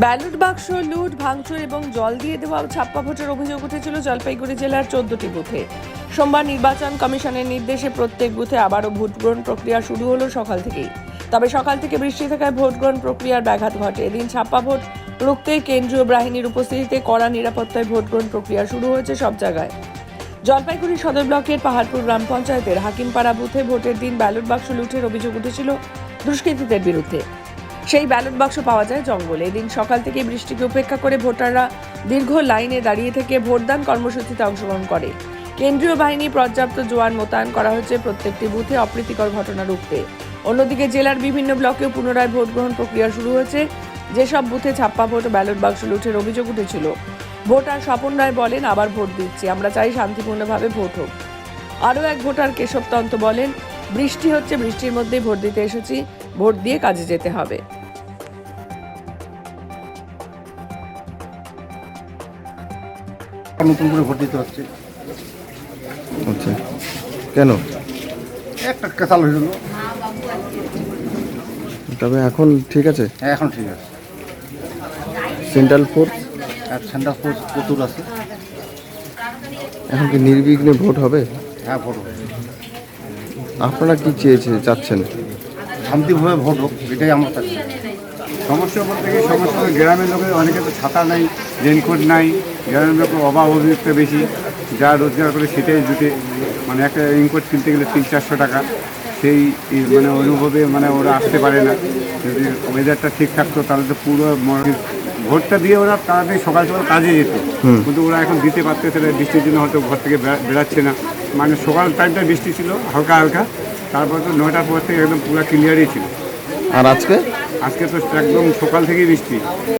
Ballot বাক্স, লুট, ভাঙচুর এবং জল দিয়ে দেওয়া ছাপ্পা ভোটের অভিযোগ উঠেছিল জলপাইগুড়ি জেলার চোদ্দটি বুথে। সোমবার নির্বাচন কমিশনের নির্দেশে প্রত্যেক বুথে আবারও ভোট গ্রহণ প্রক্রিয়া শুরু হলো সকাল থেকেই। তবে সকাল থেকে বৃষ্টি থাকায় ভোট গ্রহণ প্রক্রিয়ার ব্যাঘাত ঘটে। এদিন ছাপ্পা ভোট রুখতে কেন্দ্রীয় বাহিনীর উপস্থিতিতে কড়া নিরাপত্তায় ভোট গ্রহণ প্রক্রিয়া শুরু হয়েছে সব জায়গায়। জলপাইগুড়ি সদর ব্লকের পাহাড়পুর গ্রাম পঞ্চায়েতের হাকিমপাড়া বুথে ভোটের দিন ব্যালট বাক্স লুটের অভিযোগ উঠেছিল দুষ্কৃতীদের বিরুদ্ধে। সেই ব্যালট বাক্স পাওয়া যায় জঙ্গলে। এদিন সকাল থেকে বৃষ্টিকে উপেক্ষা করে ভোটাররা দীর্ঘ লাইনে দাঁড়িয়ে থেকে ভোটদান কর্মসূচিতে অংশগ্রহণ করে। কেন্দ্রীয় বাহিনী পর্যাপ্ত জোয়ান মোতায়েন করা হয়েছে প্রত্যেকটি বুথে অপ্রীতিকর ঘটনা রুখতে অন্যদিকে জেলার বিভিন্ন ব্লকেও পুনরায় ভোট গ্রহণ প্রক্রিয়া শুরু হয়েছে। যেসব বুথে ছাপ্পা ভোট ব্যালট বাক্স লুঠের অভিযোগ উঠেছিল। ভোটার স্বপন রায় বলেন, আবার ভোট দিচ্ছি, আমরা চাই শান্তিপূর্ণভাবে ভোট হোক। আরও এক ভোটার কেশব তন্ত বলেন, বৃষ্টি হচ্ছে, বৃষ্টির মধ্যেই ভোট দিতে এসেছি। ভোট দিয়ে কাজে যেতে হবে। নতুন করে ভোট দিতে হচ্ছে। আচ্ছা। কেন? একটা কেসাল হয়েছিল তবে এখন ঠিক আছে? হ্যাঁ এখন ঠিক আছে। সেন্ট্রাল ফোর্স আর সেন্টার ফোর্স প্রচুর আছে। এখন কি নির্বিঘ্নে ভোট হবে? হ্যাঁ ভোট হবে। আপনারা কি চেয়েছে চাচ্ছেন? শান্তিভাবে ভোট হোক এটাই আমার কাছে। সমস্যা বলতে গিয়ে সমস্যা গ্রামের লোকের অনেকে তো ছাতা নাই রেনকোট নাই গ্রামের লোকের অভাব অভিযোগটা বেশি যা রোজগার করে সেটাই জুটে। মানে একটা রেনকোট কিনতে গেলে তিন চারশো টাকা সেই মানে অনুভবে মানে ওরা আসতে পারে না। যদি ওয়েদারটা ঠিক থাকতো তাহলে তো পুরো ভোটটা দিয়ে ওরা তাড়াতাড়ি সকাল সকাল কাজে যেত। কিন্তু ওরা এখন দিতে পারতেছে না বৃষ্টির জন্য হয়তো ঘর থেকে বেরাচ্ছে না। মানে সকাল টাইমটা বৃষ্টি ছিল হালকা হালকা। তারপর তো নয়টার পর থেকে একদম পুরো ক্লিয়ারই ছিল। আর আজকে? আজকে তো একদম সকাল থেকেই বৃষ্টি।